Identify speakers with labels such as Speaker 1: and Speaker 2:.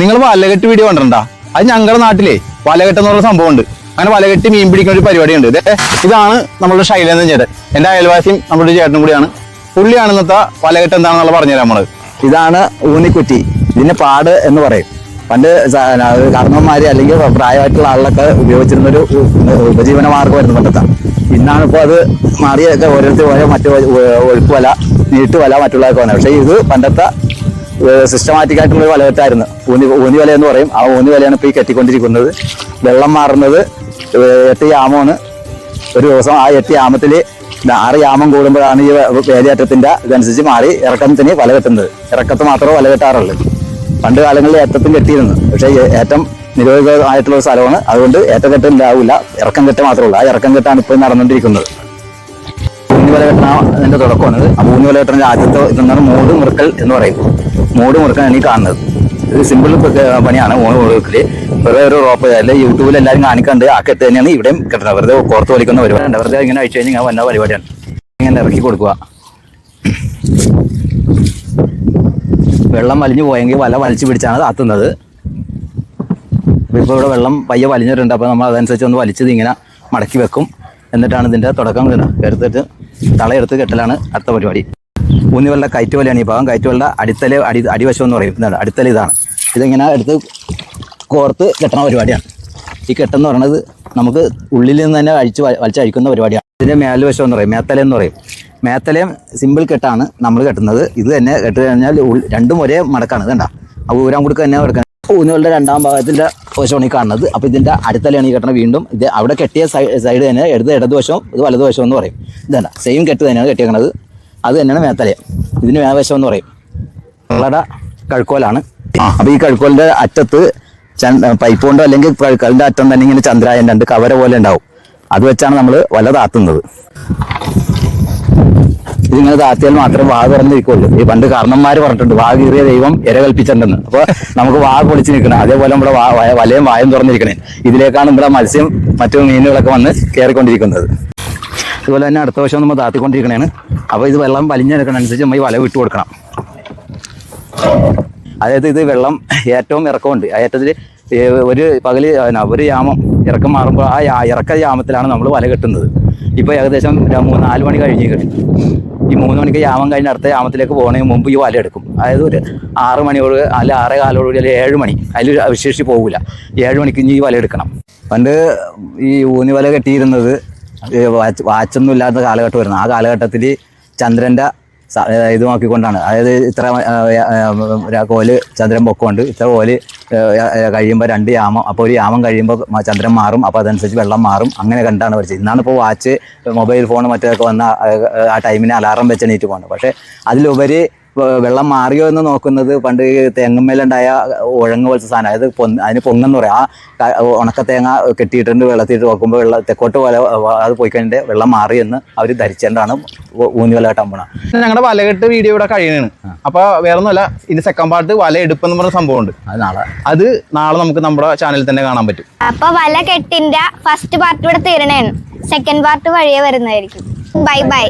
Speaker 1: നിങ്ങൾ വലകെട്ട് വീഡിയോ കണ്ടിട്ടുണ്ടോ? അത് ഞങ്ങളുടെ നാട്ടിലേ വലകെട്ട് എന്ന് സംഭവം ഉണ്ട്. അങ്ങനെ വലകെട്ട് മീൻ പിടിക്കുന്ന ഒരു പരിപാടിയുണ്ട്. ഉണ്ട് ഇതാണ് നമ്മുടെ ശൈലേന്ദ്രൻ ചേട്ടൻ. എന്റെ അയൽവാസിയും നമ്മുടെ ചേട്ടനും കൂടിയാണ്. പുള്ളിയാണ് ഇന്നത്തെ വലകെട്ട് എന്താണെന്നുള്ള പറഞ്ഞുതരാം നമ്മൾ
Speaker 2: ഇതാണ് ഊന്നിക്കുറ്റി. ഇതിന് പാട് എന്ന് പറയും. പണ്ട് കർമ്മന്മാര് അല്ലെങ്കിൽ പ്രായമായിട്ടുള്ള ആളൊക്കെ ഉപയോഗിച്ചിരുന്ന ഒരു ഉപജീവന മാർഗമായിരുന്നു പണ്ടത്തെ. ഇന്നാണ് ഇപ്പോൾ അത് മാറിയൊക്കെ ഓരോരുത്തർ ഓരോ മറ്റു ഒഴുക്കുവല നീട്ടുവല മറ്റുള്ളതൊക്കെ വന്നത്. പക്ഷേ ഇത് പണ്ടത്തെ സിസ്റ്റമാറ്റിക് ആയിട്ടുള്ള ഒരു വലകെട്ടായിരുന്നു ഊന്നി ഊന്നി വല എന്ന് പറയും. ആ ഊന്നി വലയാണ് ഇപ്പോൾ ഈ കെട്ടിക്കൊണ്ടിരിക്കുന്നത്. വെള്ളം മാറുന്നത് എട്ട് യാമമാണ്. ഒരു ദിവസം ആ എട്ട് യാമത്തിൽ ആറ് യാമം കൂടുമ്പോഴാണ് ഈ വേലിയേറ്റത്തിന്റെ ഇതനുസരിച്ച് മാറി ഇറക്കത്തിന് വല കെട്ടുന്നത്. ഇറക്കത്ത് മാത്രമേ വല കെട്ടാറുള്ളൂ. പണ്ട് കാലങ്ങളിൽ ഏറ്റത്തും കെട്ടിയിരുന്നു. പക്ഷേ ഏറ്റം നിരോധിതമായിട്ടുള്ള ഒരു സ്ഥലമാണ്. അതുകൊണ്ട് ഏറ്റക്കെട്ട് ഉണ്ടാവില്ല ഇറക്കം കെട്ട് മാത്രമേ ഉള്ളൂ. ആ ഇറക്കം കെട്ടാണ് ഇപ്പോൾ നടന്നുകൊണ്ടിരിക്കുന്നത്. ഊന്നിവല കെട്ടണ അതിന്റെ തുടക്കമാണ് ആ ഊന്നിവല കെട്ടണ ആദ്യത്തെ ഇതെന്നാണ് മൂട് മുറുക്കൽ എന്ന് പറയും. മൂട് മുറുക്കാൻ ഈ കാണുന്നത്. ഇത് സിമ്പിൾ പണിയാണ്. മോഡ് മുറുക്കൽ. വെറുതെ ഒരു റോപ്പ് അല്ലെ യൂട്യൂബിൽ എല്ലാവരും കാണിക്കാണ്ട് ആ കെട്ട് തന്നെയാണ് ഇവിടെയും കിട്ടുന്നത് വെറുതെ കോർത്ത് വലിക്കുന്ന പരിപാടിയാണ് വെറുതെ ഇങ്ങനെ അഴിച്ചു കഴിഞ്ഞാൽ ഞാൻ വന്ന പരിപാടിയാണ്. ഇങ്ങനെ ഇറക്കി കൊടുക്കുക. വെള്ളം വലിഞ്ഞു പോയെങ്കിൽ വല വലിച്ചു പിടിച്ചാണ് താത്തുന്നത്. ഇപ്പോൾ ഇവിടെ വെള്ളം പയ്യെ വലിഞ്ഞിട്ടുണ്ട്. അപ്പോൾ നമ്മൾ അതനുസരിച്ച് ഒന്ന് വലിച്ചത് ഇങ്ങനെ മടക്കി വെക്കും. എന്നിട്ടാണ് ഇതിന്റെ തുടക്കം എടുത്തിട്ട് തളയെടുത്ത് കെട്ടലാണ് അടുത്ത പരിപാടി. ഊന്നിവെള്ള കയറ്റുവലയാണ്. ഈ ഭാഗം കയറ്റ് അടിത്തല അടി അടിവശം എന്ന് പറയും. ഇതാണ് അടിത്തല ഇതാണ്. ഇതിങ്ങനെ എടുത്ത് കോർത്ത് കെട്ടണ പരിപാടിയാണ്. ഈ കെട്ടെന്ന് പറയുന്നത് നമുക്ക് ഉള്ളിൽ നിന്ന് തന്നെ അഴിച്ച് വലിച്ചഴിക്കുന്ന പരിപാടിയാണ്. ഇതിന്റെ മേൽവശം എന്ന് പറയും മേത്തല എന്ന് പറയും. മേത്തലയും സിമ്പിൾ കെട്ടാണ് നമ്മൾ കെട്ടുന്നത്. ഇത് തന്നെ കെട്ട് കഴിഞ്ഞാൽ രണ്ടും ഒരേ മടക്കാണ്. കണ്ട ആ ഊരാൻ കൊടുക്കുക തന്നെ കിടക്കുന്നത് ഊന്നുകളുടെ രണ്ടാം ഭാഗത്തിന്റെ വശമാണ് ഈ കാണുന്നത്. അപ്പോൾ ഇതിന്റെ അടുത്തലയാണ് ഈ കെട്ടണം വീണ്ടും. ഇത് അവിടെ കെട്ടിയ സൈഡ് തന്നെ ഇടത് ഇടതുവശവും ഇത് വലതുവശവും എന്ന് പറയും. ഇതല്ല സെയിം കെട്ട് തന്നെയാണ് കെട്ടിയേക്കണത്. അത് തന്നെയാണ് മേത്തലയം. ഇതിന് വേവശം എന്ന് പറയും. വെള്ളട കഴുക്കോലാണ്. അപ്പൊ ഈ കഴുക്കോലിന്റെ അറ്റത്ത് പൈപ്പ് കൊണ്ടോ അല്ലെങ്കിൽ കഴുക്കലിന്റെ അറ്റം തന്നെ ഇങ്ങനെ ചന്ദ്രായൻ രണ്ട് കവര പോലെ ഉണ്ടാവും. അത് വെച്ചാണ് നമ്മൾ വല താത്തുന്നത്. ഇതിങ്ങനെ താത്തിയാൽ മാത്രമേ വാ തുറന്നിരിക്കുള്ളൂ. ഈ പണ്ട് കാരണന്മാര് പറഞ്ഞിട്ടുണ്ട് വാ കീറിയ ദൈവം ഇര കൽപ്പിച്ചിട്ടുണ്ടെന്ന് അപ്പൊ നമുക്ക് വാ പൊളിച്ച് നിൽക്കണം. അതേപോലെ നമ്മുടെ വലയും വായും തുറന്നിരിക്കണേ. ഇതിലേക്കാണ് നമ്മുടെ മത്സ്യം മറ്റു മീനുകളൊക്കെ വന്ന് കയറിക്കൊണ്ടിരിക്കുന്നത് അതുപോലെ തന്നെ അടുത്ത വശം നമ്മൾ താത്തിക്കൊണ്ടിരിക്കണേണ്. അപ്പോൾ ഇത് വെള്ളം വലിഞ്ഞെടുക്കണ അനുസരിച്ച് നമ്മൾ ഈ വല വിട്ടു കൊടുക്കണം. അതായത് ഇത് വെള്ളം ഏറ്റവും ഇറക്കമുണ്ട്. ഏറ്റത്തിൽ ഒരു പകൽ ഒരു യാമം ഇറക്കം മാറുമ്പോൾ ആ ഇറക്ക യാമത്തിലാണ് നമ്മൾ വല കെട്ടുന്നത്. ഇപ്പോൾ ഏകദേശം മൂന്ന് നാല് മണി കഴിഞ്ഞ് ഈ മൂന്ന് മണിക്ക് യാമം കഴിഞ്ഞ് അടുത്ത യാമത്തിലേക്ക് പോകുന്നതിന് മുമ്പ് ഈ വല എടുക്കും. അതായത് ഒരു ആറ് മണിയോട് അല്ല ആറേ കാലോട് അല്ലെങ്കിൽ ഏഴ് മണി അതിൽ വിശേഷിച്ച് പോകില്ല ഏഴ് മണിക്ക് ഇനി ഈ വല എടുക്കണം. പണ്ട് ഈ ഊന്നി വല കെട്ടിയിരുന്നത് വാച്ചൊന്നും ഇല്ലാത്ത കാലഘട്ടം വരുന്നത് ആ കാലഘട്ടത്തിൽ ചന്ദ്രന്റെ ഇത് നോക്കിക്കൊണ്ടാണ്. അതായത് ഇത്ര കോൽ ചന്ദ്രൻ പൊക്കമുണ്ട് ഇത്ര കോൽ കഴിയുമ്പോൾ രണ്ട് യാമം അപ്പോൾ ഒരു യാമം കഴിയുമ്പോൾ ചന്ദ്രൻ മാറും. അപ്പോൾ അതനുസരിച്ച് വെള്ളം മാറും. അങ്ങനെ കണ്ടാണ് പഠിച്ചത്. ഇന്നാണ് ഇപ്പോൾ വാച്ച് മൊബൈൽ ഫോൺ മറ്റൊക്കെ വന്ന ആ- ടൈമിന് അലാറം വെച്ചെണീറ്റ് പോകുന്നത് പക്ഷേ അതിലുപരി വെള്ളം മാറിയോ എന്ന് നോക്കുന്നത് പണ്ട് തേങ്ങമ്മേലുണ്ടായ ഉഴങ്ങ് പോലത്തെ സാധനം. അതായത് പൊന്ന് അതിന് പൊങ്ങെന്ന് പറയാം. ആ ഉണക്ക തേങ്ങ കെട്ടിയിട്ടുണ്ട് വെള്ളത്തിട്ട് നോക്കുമ്പോൾ വെള്ളം തെക്കോട്ട് പോലെ അത് പോയി കഴിഞ്ഞിട്ട് വെള്ളം മാറി എന്ന് അവർ ധരിച്ചുകൊണ്ടാണ് ഊന്നി വല കെട്ടാൻ പോണത്
Speaker 1: ഞങ്ങളുടെ വലകെട്ട് വീഡിയോ ഇവിടെ കഴിയണാണ്. അപ്പോൾ വേറെ ഒന്നുമല്ല ഇതിന്റെ സെക്കൻഡ് പാർട്ട് വല എടുപ്പെന്ന് പറഞ്ഞ സംഭവമുണ്ട്
Speaker 2: അത് നാളെ.
Speaker 1: അത് നാളെ നമുക്ക് നമ്മുടെ ചാനലിൽ തന്നെ കാണാൻ പറ്റും.
Speaker 3: അപ്പൊ വല കെട്ടിന്റെ ഫസ്റ്റ് പാർട്ട് ഇവിടെ തീരണേണ്. സെക്കൻഡ് പാർട്ട് വഴിയെ വരുന്നതായിരിക്കും. Bye bye